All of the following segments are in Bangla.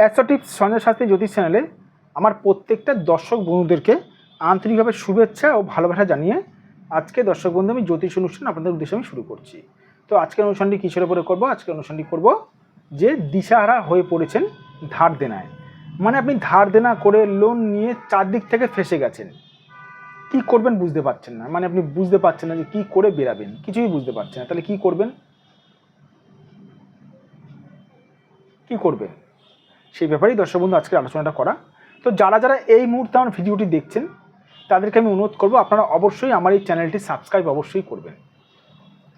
অ্যাসোটিভ সঞ্জয় শাস্ত্রী জ্যোতিষ চ্যানেলে আমার প্রত্যেকটা দর্শক বন্ধুদেরকে আন্তরিকভাবে শুভেচ্ছা ও ভালোবাসা জানিয়ে আজকে দর্শক বন্ধু আমি জ্যোতিষ অনুষ্ঠান আপনাদের উদ্দেশ্যে আমি শুরু করছি। তো আজকের অনুষ্ঠানটি কিসের উপরে করব? আজকের অনুষ্ঠানটি করব যে দিশাহারা হয়ে পড়েছেন ধার দেনায় মানে আপনি ধার দেনা করে লোন নিয়ে চারদিক থেকে ফেসে গেছেন। কি করবেন বুঝতে পারছেন না। মানে আপনি বুঝতে পারছেন না যে কী করে বেরাবেন। কিছুই বুঝতে পারছেন না। তাহলে কি করবেন? কি করবেন সেই ব্যাপারেই দর্শক বন্ধু আজকে আলোচনাটা করা। তো যারা যারা এই মুহূর্তে আমার ভিডিওটি দেখছেন, তাদেরকে আমি অনুরোধ করব, আপনারা অবশ্যই আমার এই চ্যানেলটি সাবস্ক্রাইব অবশ্যই করবেন।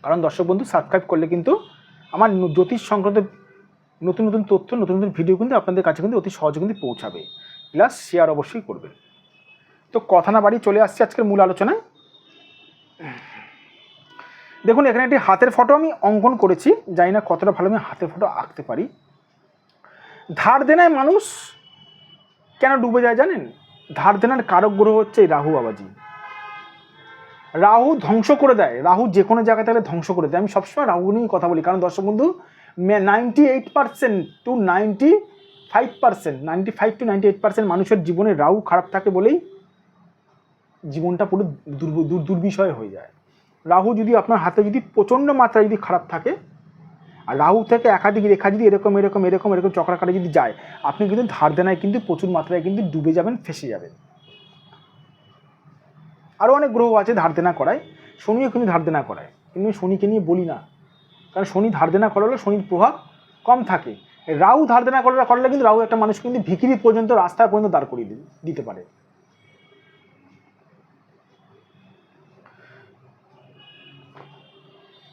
কারণ দর্শক বন্ধু, সাবস্ক্রাইব করলে কিন্তু আমার জ্যোতিষ সংক্রান্ত নতুন নতুন তথ্য, নতুন নতুন ভিডিও কিন্তু আপনাদের কাছে কিন্তু অতি সহজে কিন্তু পৌঁছাবে। প্লাস শেয়ার অবশ্যই করবেন। তো কথা না বাড়ি চলে আসছে আজকের মূল আলোচনায়। দেখুন, এখানে একটি হাতের ফটো আমি অঙ্কন করেছি। জানি না কতটা ভালো আমি হাতের ফটো আঁকতে পারি। ধার দেনায় মানুষ কেন ডুবে যায় জানেন? ধার দেনার কারক গ্রহ হচ্ছে এই রাহু বাবাজি রাহু ধ্বংস করে দেয়। রাহু যে কোনো জায়গায় তাহলে ধ্বংস করে দেয়। আমি সবসময় রাহু নিয়েই কথা বলি। কারণ দর্শক বন্ধু ninety eight percent to ninety five percent ninety five to ninety eight percent মানুষের জীবনে রাহু খারাপ থাকে বলেই জীবনটা পুরো দুর্ব- দুর, দুর্বিষয় হয়ে যায়। রাহু যদি আপনার হাতে যদি প্রচণ্ড মাত্রায় যদি খারাপ থাকে আর রাহু থেকে একাধিক রেখা যদি এরকম এরকম এরকম এরকম চক্রাকারে যদি যায়, আপনি কিন্তু ধার দেনায় কিন্তু প্রচুর মাত্রায় কিন্তু ডুবে যাবেন, ফেসে যাবেন। আরও অনেক গ্রহ আছে ধার দেনা করায়। শনিও কিন্তু ধার দেনা করায়। কিন্তু শনিকে নিয়ে বলি না। কারণ শনি ধার দেনা করালে শনির প্রভাব কম থাকে। রাহু ধার দেনা করা করলে কিন্তু রাহু একটা মানুষ কিন্তু ভিকিরি পর্যন্ত, রাস্তা পর্যন্ত দাঁড় করিয়ে দিতে পারে।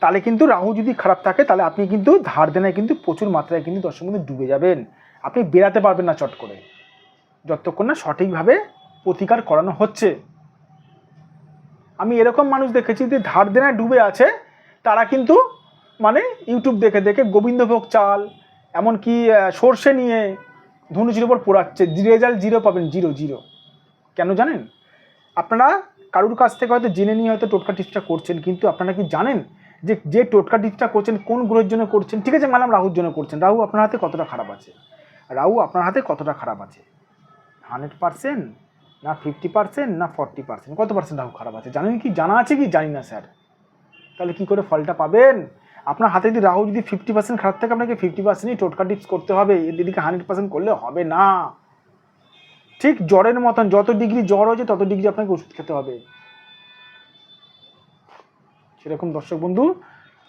তাহলে কিন্তু রাহু যদি খারাপ থাকে, তাহলে আপনি কিন্তু ধার দেনায় কিন্তু প্রচুর মাত্রায় কিন্তু দর্শক মধ্যে ডুবে যাবেন। আপনি বেরাতে পারবেন না চট করে। যতক্ষণ না সঠিকভাবে প্রতিকার করানো হচ্ছে। আমি এরকম মানুষ দেখেছি যে ধার দেনায় ডুবে আছে, তারা কিন্তু মানে ইউটিউব দেখে দেখে গোবিন্দভোগ চাল, এমনকি সর্ষে নিয়ে ধনুচির উপর পোড়াচ্ছে, রেজাল্ট জিরো পাবেন জিরো জিরো কেন জানেন? আপনারা কারুর কাছ থেকে হয়তো জেনে নিয়ে হয়তো টোটকা টিপসটা করছেন, কিন্তু আপনারা কি জানেন যে যে টোটকা টিপসটা করছেন, কোন গ্রহের জন্য করছেন, ঠিক আছে মানলাম রাহুর জন্য করছেন। রাহু আপনার হাতে কতটা খারাপ আছে? রাহু আপনার হাতে কতটা খারাপ আছে? হান্ড্রেড পার্সেন্ট না ফিফটি পার্সেন্ট না ফর্টি পার্সেন্ট? কত পার্সেন্ট রাহু খারাপ আছে? জানেন কি? জানা আছে কি? জানি না, স্যার। তাহলে কি করে ফলটা পাবেন? আপনার হাতে যদি রাহু যদি ফিফটি পার্সেন্ট খারাপ থাকে, আপনাকে ফিফটি পার্সেন্টই টোটকা টিপস করতে হবে। এদিকে হান্ড্রেড পার্সেন্ট করলে হবে না। ঠিক জ্বরের মতন, যত ডিগ্রি জ্বর হয়েছে, তত ডিগ্রি আপনাকে ওষুধ খেতে হবে। সেরকম দর্শক বন্ধু,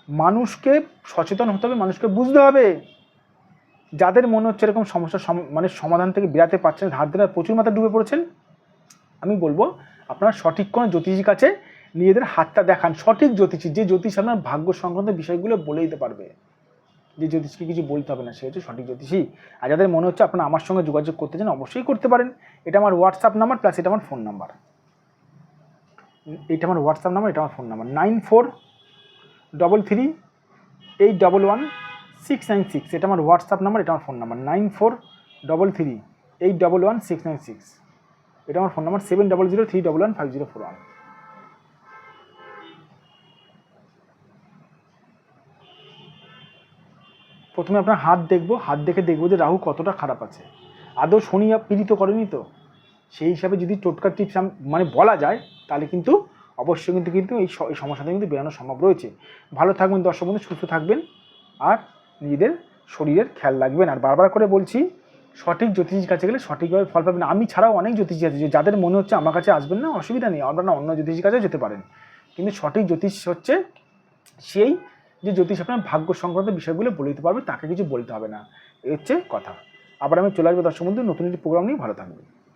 মানুষকে সচেতন হতে হবে, মানুষকে বুঝতে হবে। যাদের মনে হচ্ছে এরকম সমস্যার সম- মানে সমাধান থেকে বেরাতে পারছেন হাত দেনার প্রচুর মাত্রায় ডুবে পড়েছেন, আমি বলব, আপনারা সঠিক কোনো জ্যোতিষীর কাছে নিজেদের হাতটা দেখান। সঠিক জ্যোতিষী, যে জ্যোতিষ আপনার ভাগ্য সংক্রান্ত বিষয়গুলো বলে দিতে পারবে। যে জ্যোতিষকে কিছু বলতে হবে না, সে হচ্ছে সঠিক জ্যোতিষী। আর যাদের মনে হচ্ছে আপনারা আমার সঙ্গে যোগাযোগ করতে চান, অবশ্যই করতে পারেন। এটা আমার হোয়াটসঅ্যাপ নাম্বার প্লাস এটা আমার ফোন নাম্বার এটা আমার হোয়াটসঅ্যাপ নাম্বার, এটা আমার phone number. Nine four double three eight double one six nine six, এটা আমার হোয়াটসঅ্যাপ নাম্বার, এটা আমার phone number. Nine four double three eight double one six nine six, এটা আমার phone number, seven double zero three double one five zero four one. প্রথমে আপনার হাত দেখব, হাত দেখে দেখব যে রাহু কতটা খারাপ আছে। আদৌ শনি পীড়িত করেনি তো? সেই হিসাবে যদি টোটকা টিপস মানে বলা যায়, তাহলে কিন্তু অবশ্যই কিন্তু কিন্তু এই স- এই সমস্যা থেকে কিন্তু বেরোনো সম্ভব রয়েছে। ভালো থাকবেন দর্শক বন্ধু, সুস্থ থাকবেন আর নিজেদের শরীরের খেয়াল রাখবেন। আর বারবার করে বলছি, সঠিক জ্যোতিষীর কাছে গেলে সঠিকভাবে ফল পাবেন। আমি ছাড়াও অনেক জ্যোতিষী আছে যাদের মনে হচ্ছে আমার কাছে আসবেন না, অসুবিধা নেই, আপনারা অন্য জ্যোতিষীর কাছেও যেতে পারেন। কিন্তু সঠিক জ্যোতিষ হচ্ছে সেই যে জ্যোতিষ আপনার ভাগ্য সংক্রান্ত বিষয়গুলো বলে দিতে পারবে, তাকে কিছু বলতে হবে না। এই হচ্ছে কথা। আবার আমি চলে আসব দর্শক বন্ধু, নতুন একটি প্রোগ্রাম নিয়ে। ভালো থাকবেন।